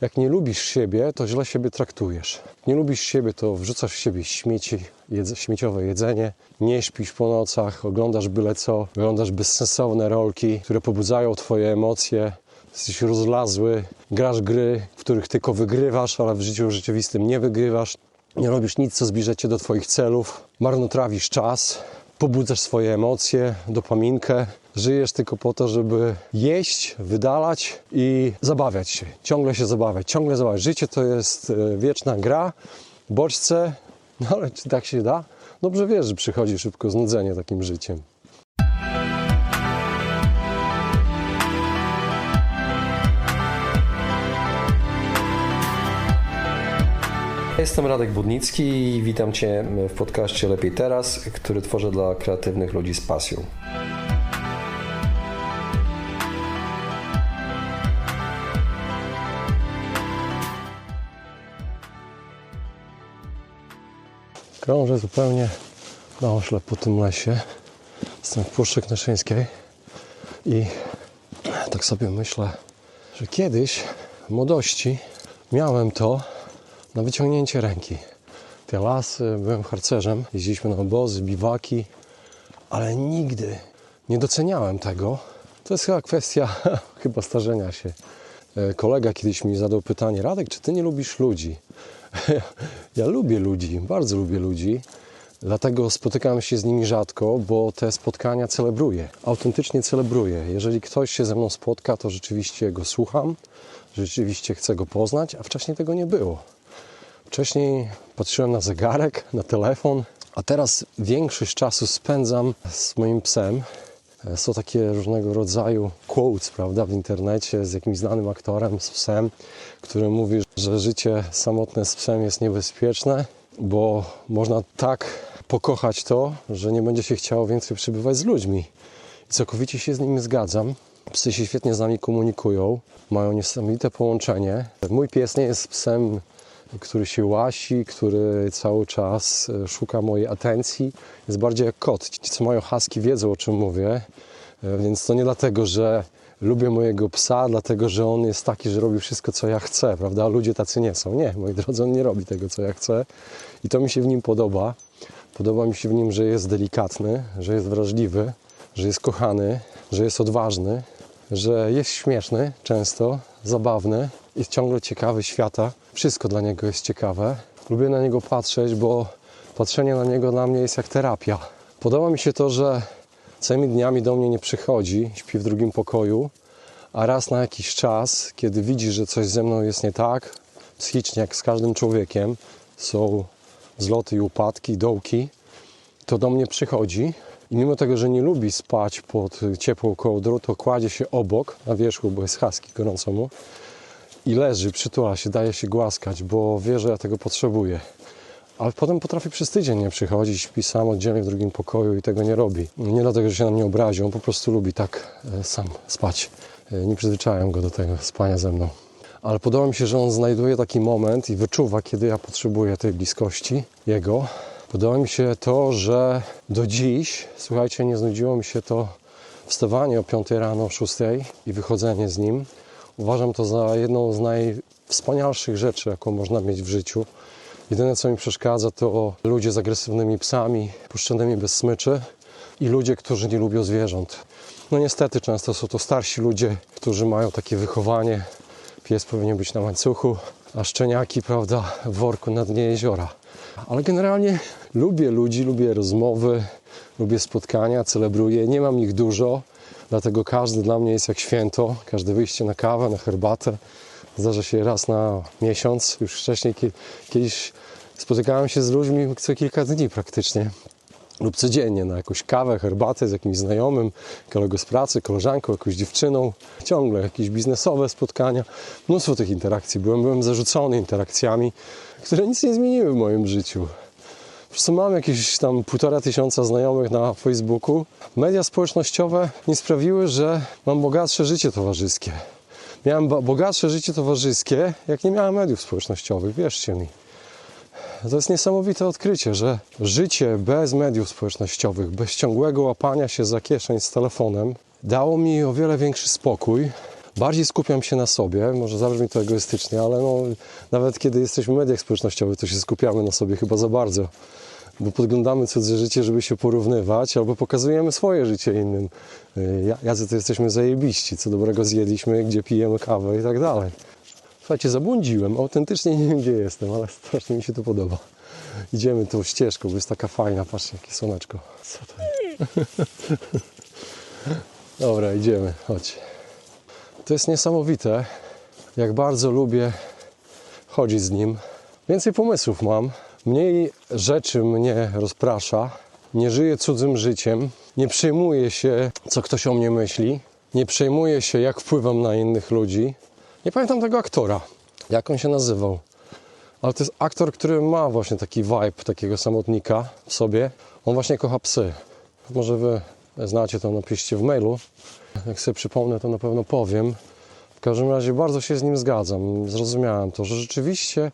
Jak nie lubisz siebie, to źle siebie traktujesz. Nie lubisz siebie, to wrzucasz w siebie śmieci, jedz, śmieciowe jedzenie, nie śpisz po nocach, oglądasz byle co, oglądasz bezsensowne rolki, które pobudzają twoje emocje, jesteś rozlazły, grasz gry, w których tylko wygrywasz, ale w życiu rzeczywistym nie wygrywasz. Nie robisz nic, co zbliża cię do twoich celów, marnotrawisz czas, pobudzasz swoje emocje, dopaminkę. Żyjesz tylko po to, żeby jeść, wydalać i zabawiać się. Ciągle się zabawiać, ciągle zabawiać. Życie to jest e, wieczna gra, bodźce, no ale czy tak się da? Dobrze wiesz, że przychodzi szybko znudzenie takim życiem. Jestem Radek Budnicki i witam Cię w podcaście Lepiej Teraz, który tworzę dla kreatywnych ludzi z pasją. Krążę zupełnie na oślep po tym lesie. Jestem w Puszczy Knyszyńskiej i tak sobie myślę, że kiedyś w młodości miałem to na wyciągnięcie ręki. Te lasy, byłem harcerzem, jeździliśmy na obozy, biwaki, ale nigdy nie doceniałem tego. To jest chyba kwestia chyba starzenia się. E, Kolega kiedyś mi zadał pytanie, Radek, czy ty nie lubisz ludzi? Ja lubię ludzi, bardzo lubię ludzi, dlatego spotykam się z nimi rzadko, bo te spotkania celebruję, autentycznie celebruję. Jeżeli ktoś się ze mną spotka, to rzeczywiście go słucham, rzeczywiście chcę go poznać, a wcześniej tego nie było. Wcześniej patrzyłem na zegarek, na telefon, a teraz większość czasu spędzam z moim psem. E, Są takie różnego rodzaju quotes, prawda, w internecie z jakimś znanym aktorem, z psem, który mówi, że życie samotne z psem jest niebezpieczne, bo można tak pokochać to, że nie będzie się chciało więcej przebywać z ludźmi. I całkowicie się z nimi zgadzam. Psy się świetnie z nami komunikują, mają niesamowite połączenie. Mój pies nie jest psem który się łasi, który cały czas e, szuka mojej atencji. Jest bardziej jak kot. Ci, co mają husky, wiedzą o czym mówię. E, Więc to nie dlatego, że lubię mojego psa, dlatego, że on jest taki, że robi wszystko, co ja chcę, prawda? Ludzie tacy nie są. Nie, moi drodzy, on nie robi tego, co ja chcę. I to mi się w nim podoba. Podoba mi się w nim, że jest delikatny, że jest wrażliwy, że jest kochany, że jest odważny, że jest śmieszny często, zabawny i ciągle ciekawy świata. Wszystko dla niego jest ciekawe. Lubię na niego patrzeć, bo patrzenie na niego dla mnie jest jak terapia. Podoba mi się to, że całymi dniami do mnie nie przychodzi, śpi w drugim pokoju, a raz na jakiś czas, kiedy widzi, że coś ze mną jest nie tak, psychicznie jak z każdym człowiekiem, są wzloty i upadki, dołki, to do mnie przychodzi i mimo tego, że nie lubi spać pod ciepłą kołdrą, to kładzie się obok, na wierzchu, bo jest husky, gorąco mu, i leży, przytula się, daje się głaskać, bo wie, że ja tego potrzebuję. Ale potem potrafi przez tydzień nie przychodzić, śpi sam oddzielnie w drugim pokoju i tego nie robi. Nie dlatego, że się na mnie obrazi, on po prostu lubi tak e, sam spać. E, Nie przyzwyczajam go do tego spania ze mną. Ale podoba mi się, że on znajduje taki moment i wyczuwa, kiedy ja potrzebuję tej bliskości jego. Podoba mi się to, że do dziś, słuchajcie, nie znudziło mi się to wstawanie o 5 rano, o 6 i wychodzenie z nim. Uważam to za jedną z najwspanialszych rzeczy, jaką można mieć w życiu. Jedyne, co mi przeszkadza, to ludzie z agresywnymi psami, puszczonymi bez smyczy i ludzie, którzy nie lubią zwierząt. No niestety często są to starsi ludzie, którzy mają takie wychowanie. Pies powinien być na łańcuchu, a szczeniaki, prawda, w worku na dnie jeziora. Ale generalnie lubię ludzi, lubię rozmowy, lubię spotkania, celebruję. Nie mam ich dużo, dlatego każdy dla mnie jest jak święto. Każde wyjście na kawę, na herbatę zdarza się raz na miesiąc. Już wcześniej kie- kiedyś spotykałem się z ludźmi co kilka dni praktycznie lub codziennie na jakąś kawę, herbatę z jakimś znajomym, kolegą z pracy, koleżanką, jakąś dziewczyną. Ciągle jakieś biznesowe spotkania. Mnóstwo tych interakcji. Byłem, byłem zarzucony interakcjami, które nic nie zmieniły w moim życiu. Prostu mam jakieś tam półtora tysiąca znajomych na Facebooku. Media społecznościowe nie sprawiły, że mam bogatsze życie towarzyskie. Miałem bo- bogatsze życie towarzyskie, jak nie miałem mediów społecznościowych, wierzcie mi. To jest niesamowite odkrycie, że życie bez mediów społecznościowych, bez ciągłego łapania się za kieszeń z telefonem, dało mi o wiele większy spokój, bardziej skupiam się na sobie, może zabrzmi to egoistycznie, ale no, nawet kiedy jesteśmy w mediach społecznościowych, to się skupiamy na sobie chyba za bardzo. Bo podglądamy cudze życie, żeby się porównywać, albo pokazujemy swoje życie innym. Ja- Jacy to jesteśmy zajebiści, co dobrego zjedliśmy, gdzie pijemy kawę i tak dalej. Słuchajcie, zabłądziłem, autentycznie nie wiem gdzie jestem, ale strasznie mi się to podoba. Idziemy tą ścieżką, bo jest taka fajna, patrzcie jakie słoneczko. Co to jest? Dobra, idziemy, chodź. To jest niesamowite, jak bardzo lubię chodzić z nim. Więcej pomysłów mam, mniej rzeczy mnie rozprasza, nie żyję cudzym życiem, nie przejmuję się, co ktoś o mnie myśli, nie przejmuję się, jak wpływam na innych ludzi. Nie pamiętam tego aktora, jak on się nazywał, ale to jest aktor, który ma właśnie taki vibe takiego samotnika w sobie. On właśnie kocha psy. Może wy znacie to, napiszcie w mailu. Jak sobie przypomnę, to na pewno powiem. W każdym razie bardzo się z nim zgadzam. Zrozumiałem to, że rzeczywiście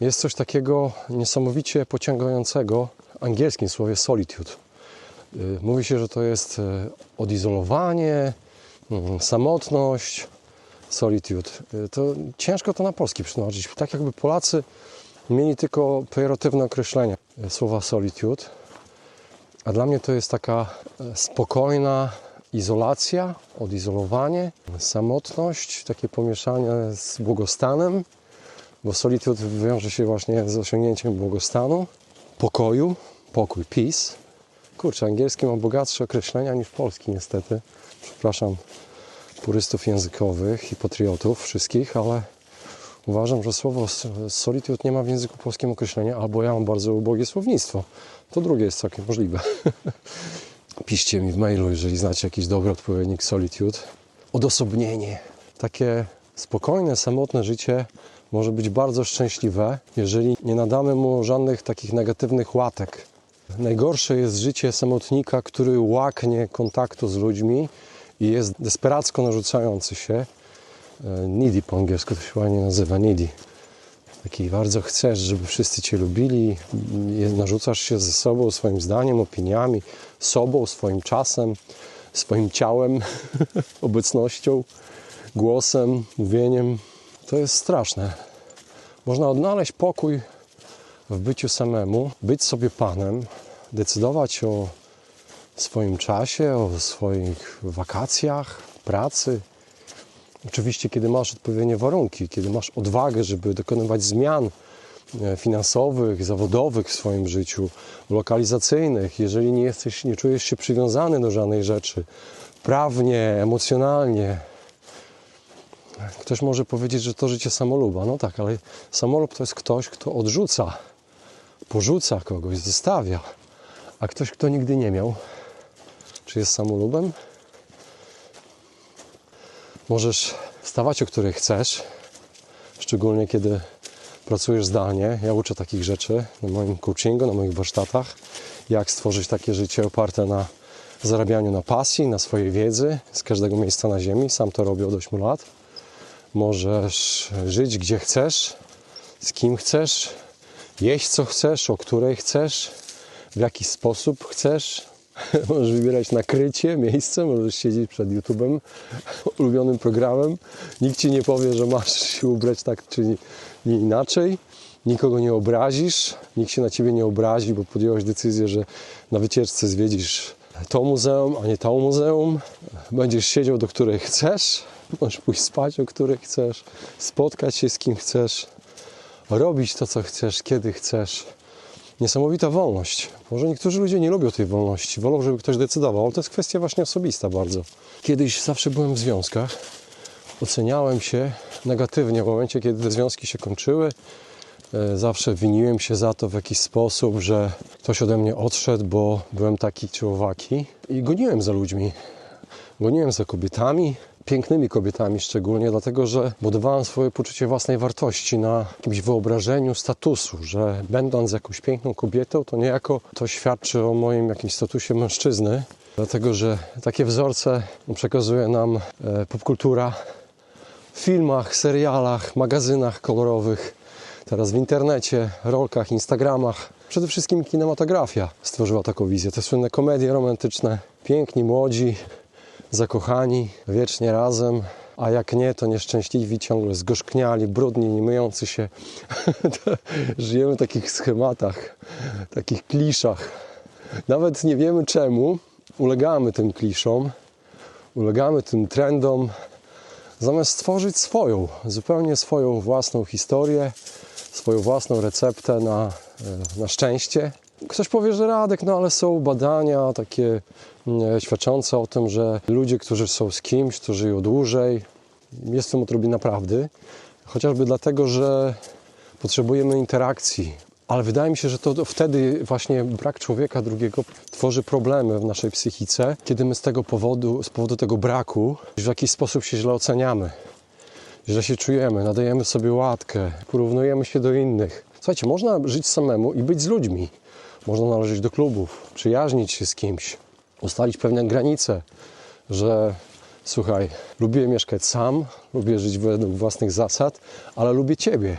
jest coś takiego niesamowicie pociągającego w angielskim słowie solitude. Y, Mówi się, że to jest y, odizolowanie, mm, samotność, solitude. Y, To ciężko to na polski przetłumaczyć. Tak jakby Polacy mieli tylko pejoratywne określenia słowa solitude. A dla mnie to jest taka spokojna izolacja, odizolowanie, samotność, takie pomieszanie z błogostanem, bo solitude wiąże się właśnie z osiągnięciem błogostanu, pokoju, pokój, peace. Kurczę, angielski ma bogatsze określenia niż polski niestety. Przepraszam purystów językowych i patriotów wszystkich, ale uważam, że słowo solitude nie ma w języku polskim określenia, albo ja mam bardzo ubogie słownictwo. To drugie jest całkiem możliwe. Piszcie mi w mailu, jeżeli znacie jakiś dobry odpowiednik solitude. Odosobnienie. Takie spokojne, samotne życie może być bardzo szczęśliwe, jeżeli nie nadamy mu żadnych takich negatywnych łatek. Najgorsze jest życie samotnika, który łaknie kontaktu z ludźmi i jest desperacko narzucający się. E, Needy po angielsku to się ładnie nazywa, needy. Taki bardzo chcesz, żeby wszyscy Cię lubili, narzucasz się ze sobą, swoim zdaniem, opiniami, sobą, swoim czasem, swoim ciałem, obecnością, głosem, mówieniem. To jest straszne. Można odnaleźć pokój w byciu samemu, być sobie panem, decydować o swoim czasie, o swoich wakacjach, pracy, Oczywiście, kiedy masz odpowiednie warunki, kiedy masz odwagę, żeby dokonywać zmian e, finansowych, zawodowych w swoim życiu, lokalizacyjnych, jeżeli nie jesteś, nie czujesz się przywiązany do żadnej rzeczy, prawnie, emocjonalnie. Ktoś może powiedzieć, że to życie samoluba. No tak, ale samolub to jest ktoś, kto odrzuca, porzuca kogoś, zostawia. A ktoś, kto nigdy nie miał, czy jest samolubem? Możesz wstawać, o której chcesz, szczególnie kiedy pracujesz zdalnie. Ja uczę takich rzeczy na moim coachingu, na moich warsztatach, jak stworzyć takie życie oparte na zarabianiu na pasji, na swojej wiedzy z każdego miejsca na ziemi. Sam to robię od 8 lat. Możesz żyć gdzie chcesz, z kim chcesz, jeść co chcesz, o której chcesz, w jaki sposób chcesz. Możesz wybierać nakrycie, miejsce, możesz siedzieć przed YouTube'em, ulubionym programem. Nikt ci nie powie, że masz się ubrać tak czy nie, inaczej. Nikogo nie obrazisz, nikt się na ciebie nie obrazi, bo podjąłeś decyzję, że na wycieczce zwiedzisz to muzeum, a nie to muzeum. Będziesz siedział do której chcesz, możesz pójść spać o której chcesz, spotkać się z kim chcesz, robić to, co chcesz, kiedy chcesz niesamowita wolność. Może niektórzy ludzie nie lubią tej wolności, wolą, żeby ktoś decydował, ale to jest kwestia właśnie osobista bardzo. Kiedyś zawsze byłem w związkach, oceniałem się negatywnie w momencie, kiedy te związki się kończyły. E, Zawsze winiłem się za to w jakiś sposób, że ktoś ode mnie odszedł, bo byłem taki czy owaki i goniłem za ludźmi. Goniłem za kobietami, pięknymi kobietami szczególnie, dlatego że budowałem swoje poczucie własnej wartości na jakimś wyobrażeniu statusu, że będąc jakąś piękną kobietą, to niejako to świadczy o moim jakimś statusie mężczyzny, dlatego że takie wzorce przekazuje nam e, popkultura w filmach, serialach, magazynach kolorowych, teraz w internecie, rolkach, instagramach. Przede wszystkim kinematografia stworzyła taką wizję. Te słynne komedie romantyczne, piękni, młodzi, zakochani, wiecznie razem. a jak nie, to nieszczęśliwi, ciągle zgorzkniali, brudni, nie myjący się. Żyjemy w takich schematach, takich kliszach. Nawet nie wiemy czemu ulegamy tym kliszom, ulegamy tym trendom, zamiast stworzyć swoją, zupełnie swoją własną historię, swoją własną receptę na, e, na szczęście. Ktoś powie, że Radek, no ale są badania takie mm, świadczące o tym, że ludzie, którzy są z kimś, to żyją dłużej. Jest w tym odrobina prawdy, chociażby dlatego, że potrzebujemy interakcji. Ale wydaje mi się, że to wtedy właśnie brak człowieka drugiego tworzy problemy w naszej psychice, kiedy my z tego powodu, z powodu tego braku w jakiś sposób się źle oceniamy źle się czujemy, nadajemy sobie łatkę, porównujemy się do innych. Słuchajcie, można żyć samemu i być z ludźmi. Można należeć do klubów, przyjaźnić się z kimś, ustalić pewne granice, że słuchaj, lubię mieszkać sam, lubię żyć według własnych zasad, ale lubię Ciebie.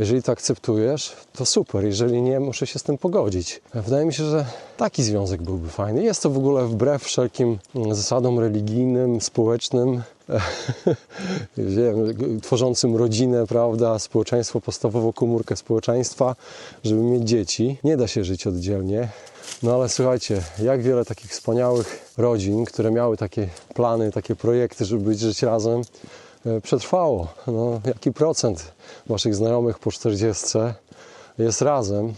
Jeżeli to akceptujesz, to super. Jeżeli nie, muszę się z tym pogodzić. Wydaje mi się, że taki związek byłby fajny. Jest to w ogóle wbrew wszelkim mm, zasadom religijnym, społecznym, wiem, tworzącym rodzinę, prawda, społeczeństwo, podstawową komórkę społeczeństwa, żeby mieć dzieci. Nie da się żyć oddzielnie. No ale słuchajcie, jak wiele takich wspaniałych rodzin, które miały takie plany, takie projekty, żeby być żyć razem, przetrwało. No, jaki procent waszych znajomych po 40 jest razem?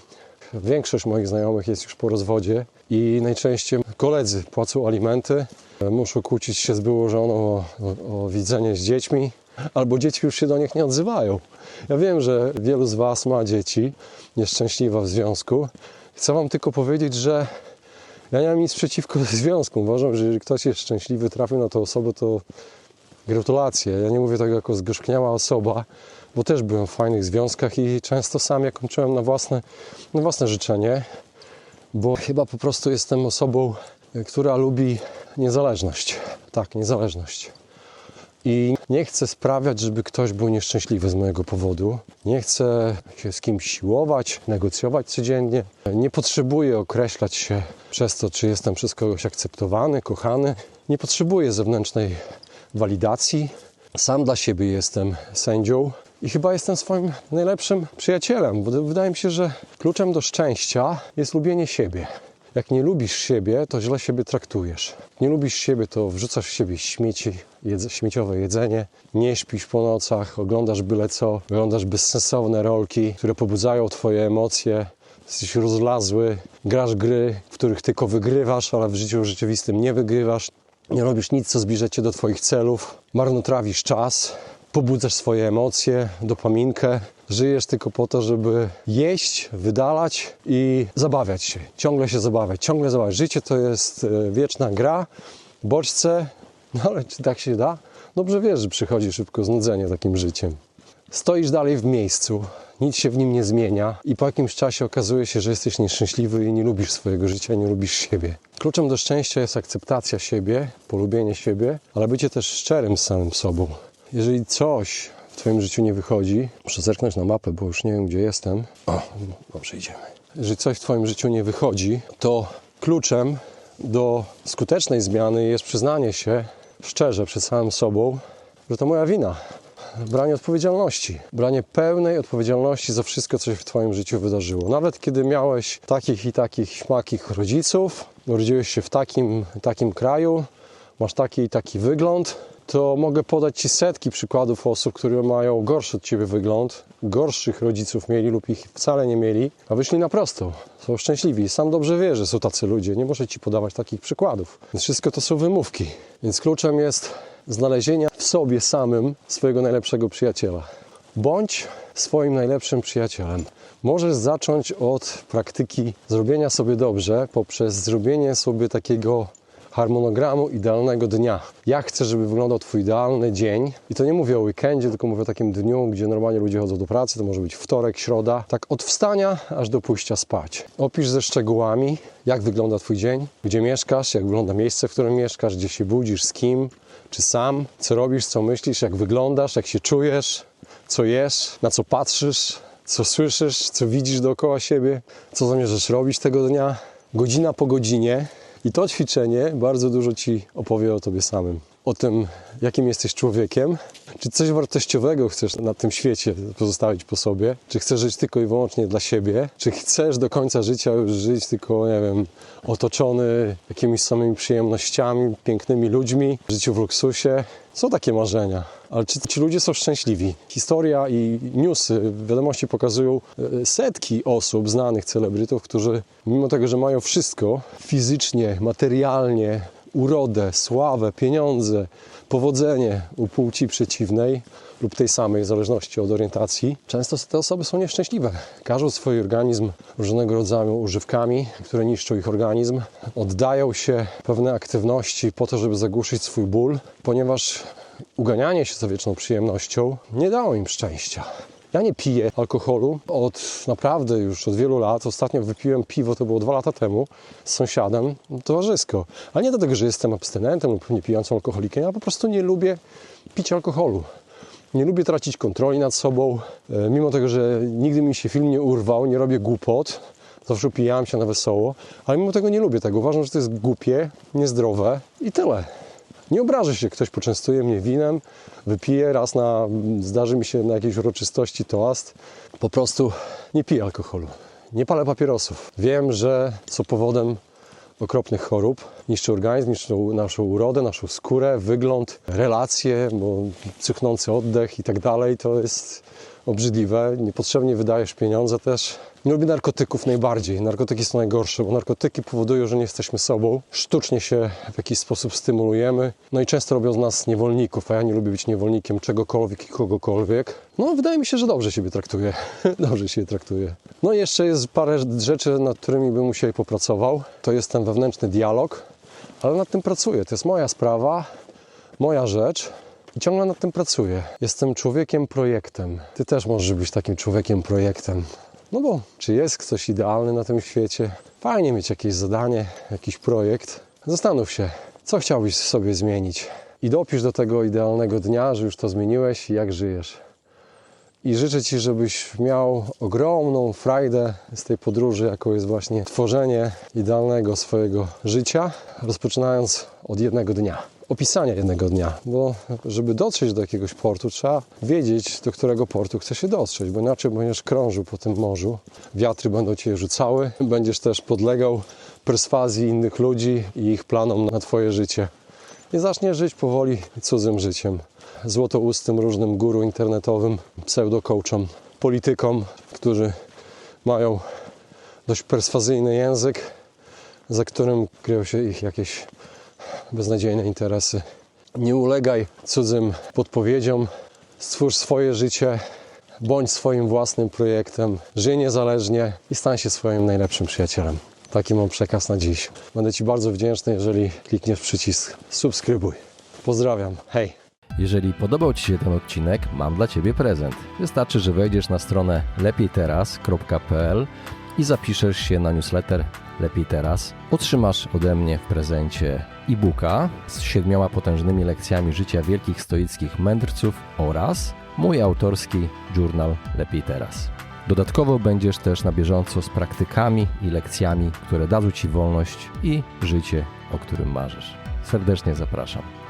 Większość moich znajomych jest już po rozwodzie i najczęściej koledzy płacą alimenty, e, muszą kłócić się z byłą żoną o, o, o widzenie z dziećmi, albo dzieci już się do nich nie odzywają. Ja wiem, że wielu z Was ma dzieci, nieszczęśliwa w związku. Chcę Wam tylko powiedzieć, że ja nie mam nic przeciwko związkom. Uważam, że jeżeli ktoś jest szczęśliwy, trafił na tę osobę, to gratulacje. Ja nie mówię tego jako zgorzkniała osoba, bo też byłem w fajnych związkach i często sam ja kończyłem na własne, na własne życzenie, bo chyba po prostu jestem osobą, która lubi niezależność. Tak, niezależność. I nie chcę sprawiać, żeby ktoś był nieszczęśliwy z mojego powodu. Nie chcę się z kimś siłować, negocjować codziennie. Nie potrzebuję określać się przez to, czy jestem przez kogoś akceptowany, kochany. Nie potrzebuję zewnętrznej walidacji. Sam dla siebie jestem sędzią i chyba jestem swoim najlepszym przyjacielem, bo wydaje mi się, że kluczem do szczęścia jest lubienie siebie. Jak nie lubisz siebie, to źle siebie traktujesz. Nie lubisz siebie, to wrzucasz w siebie śmieci, jedze, śmieciowe jedzenie, nie śpisz po nocach, oglądasz byle co, oglądasz bezsensowne rolki, które pobudzają twoje emocje, jesteś rozlazły, grasz gry, w których tylko wygrywasz, ale w życiu rzeczywistym nie wygrywasz. Nie robisz nic, co zbliża cię do twoich celów, marnotrawisz czas, pobudzasz swoje emocje, dopaminkę. Żyjesz tylko po to, żeby jeść, wydalać i zabawiać się. Ciągle się zabawiać, ciągle zabawiać. Życie to jest e, wieczna gra, bodźce, no ale czy tak się da? Dobrze wiesz, że przychodzi szybko znudzenie takim życiem. Stoisz dalej w miejscu, nic się w nim nie zmienia i po jakimś czasie okazuje się, że jesteś nieszczęśliwy i nie lubisz swojego życia, nie lubisz siebie. Kluczem do szczęścia jest akceptacja siebie, polubienie siebie, ale bycie też szczerym z samym sobą. Jeżeli coś w Twoim życiu nie wychodzi, muszę zerknąć na mapę, bo już nie wiem, gdzie jestem. O, dobrze idziemy. Jeżeli coś w Twoim życiu nie wychodzi, to kluczem do skutecznej zmiany jest przyznanie się szczerze przed samym sobą, że to moja wina. Branie odpowiedzialności. Branie pełnej odpowiedzialności za wszystko, co się w Twoim życiu wydarzyło. Nawet kiedy miałeś takich i takich śmakich rodziców, urodziłeś się w takim, takim kraju, masz taki i taki wygląd, to mogę podać Ci setki przykładów osób, które mają gorszy od Ciebie wygląd, gorszych rodziców mieli lub ich wcale nie mieli, a wyszli na prosto. Są szczęśliwi. Sam dobrze wie, że są tacy ludzie. Nie muszę Ci podawać takich przykładów. Więc wszystko to są wymówki. Więc kluczem jest znalezienia w sobie samym swojego najlepszego przyjaciela. Bądź swoim najlepszym przyjacielem. Możesz zacząć od praktyki zrobienia sobie dobrze poprzez zrobienie sobie takiego harmonogramu idealnego dnia. Jak chcę, żeby wyglądał Twój idealny dzień? I to nie mówię o weekendzie, tylko mówię o takim dniu, gdzie normalnie ludzie chodzą do pracy. To może być wtorek, środa. Tak od wstania aż do pójścia spać. Opisz ze szczegółami, jak wygląda Twój dzień, gdzie mieszkasz, jak wygląda miejsce, w którym mieszkasz, gdzie się budzisz, z kim, czy sam, co robisz, co myślisz, jak wyglądasz, jak się czujesz, co jesz, na co patrzysz, co słyszysz, co widzisz dookoła siebie, co zamierzasz robić tego dnia. Godzina po godzinie i to ćwiczenie bardzo dużo Ci opowie o Tobie samym. o tym, jakim jesteś człowiekiem, czy coś wartościowego chcesz na tym świecie pozostawić po sobie, czy chcesz żyć tylko i wyłącznie dla siebie, czy chcesz do końca życia już żyć tylko, nie wiem, otoczony jakimiś samymi przyjemnościami, pięknymi ludźmi, życiu w luksusie. Są takie marzenia, ale czy ci ludzie są szczęśliwi? Historia i newsy, wiadomości pokazują e, setki osób, znanych celebrytów, którzy mimo tego, że mają wszystko fizycznie, materialnie, urodę, sławę, pieniądze, powodzenie u płci przeciwnej lub tej samej, w zależności od orientacji, często te osoby są nieszczęśliwe. Każą swój organizm różnego rodzaju używkami, które niszczą ich organizm, oddają się pewne aktywności po to, żeby zagłuszyć swój ból, ponieważ uganianie się za wieczną przyjemnością nie dało im szczęścia. Ja nie piję alkoholu od naprawdę już od wielu lat. Ostatnio wypiłem piwo, to było dwa lata temu, z sąsiadem, towarzysko. Ale nie dlatego, że jestem abstynentem lub niepijącym alkoholikiem. Ja po prostu nie lubię pić alkoholu. Nie lubię tracić kontroli nad sobą. E, Mimo tego, że nigdy mi się film nie urwał, nie robię głupot, zawsze upijałem się na wesoło, ale mimo tego nie lubię tego. Uważam, że to jest głupie, niezdrowe i tyle. Nie obrażę się, ktoś poczęstuje mnie winem, wypiję raz na, zdarzy mi się na jakiejś uroczystości toast. Po prostu nie piję alkoholu, nie palę papierosów. Wiem, że są powodem okropnych chorób. Niszczy organizm, niszczą naszą urodę, naszą skórę, wygląd, relacje, bo cuchnący oddech i tak dalej. To jest obrzydliwe. Niepotrzebnie wydajesz pieniądze też. Nie lubię narkotyków najbardziej. Narkotyki są najgorsze, bo narkotyki powodują, że nie jesteśmy sobą. Sztucznie się w jakiś sposób stymulujemy. No i często robią z nas niewolników, a ja nie lubię być niewolnikiem czegokolwiek i kogokolwiek. No wydaje mi się, że dobrze siebie traktuję. dobrze się traktuję. No i jeszcze jest parę rzeczy, nad którymi bym siebie popracował. To jest ten wewnętrzny dialog, ale nad tym pracuję. To jest moja sprawa, moja rzecz. I ciągle nad tym pracuję. Jestem człowiekiem projektem. Ty też możesz być takim człowiekiem projektem. No bo czy jest ktoś idealny na tym świecie? Fajnie mieć jakieś zadanie, jakiś projekt. Zastanów się, co chciałbyś sobie zmienić. I dopisz do tego idealnego dnia, że już to zmieniłeś i jak żyjesz. I życzę Ci, żebyś miał ogromną frajdę z tej podróży, jaką jest właśnie tworzenie idealnego swojego życia, rozpoczynając od jednego dnia. Opisania jednego dnia, bo żeby dotrzeć do jakiegoś portu, trzeba wiedzieć, do którego portu chce się dotrzeć, bo inaczej będziesz krążył po tym morzu, wiatry będą Cię rzucały, będziesz też podlegał perswazji innych ludzi i ich planom na Twoje życie. I zaczniesz żyć powoli cudzym życiem złotoustym różnym guru internetowym, pseudo-coachom, politykom, którzy mają dość perswazyjny język, za którym kryją się ich jakieś beznadziejne interesy. Nie ulegaj cudzym podpowiedziom, stwórz swoje życie, bądź swoim własnym projektem, żyj niezależnie i stań się swoim najlepszym przyjacielem. Taki mam przekaz na dziś. Będę Ci bardzo wdzięczny, jeżeli klikniesz przycisk subskrybuj. Pozdrawiam. Hej! Jeżeli podobał Ci się ten odcinek, mam dla Ciebie prezent. Wystarczy, że wejdziesz na stronę lepiejteraz.pl i zapiszesz się na newsletter Lepiej Teraz. Otrzymasz ode mnie w prezencie e-booka z siedmioma potężnymi lekcjami życia wielkich stoickich mędrców oraz mój autorski journal Lepiej Teraz. Dodatkowo będziesz też na bieżąco z praktykami i lekcjami, które dadzą Ci wolność i życie, o którym marzysz. Serdecznie zapraszam.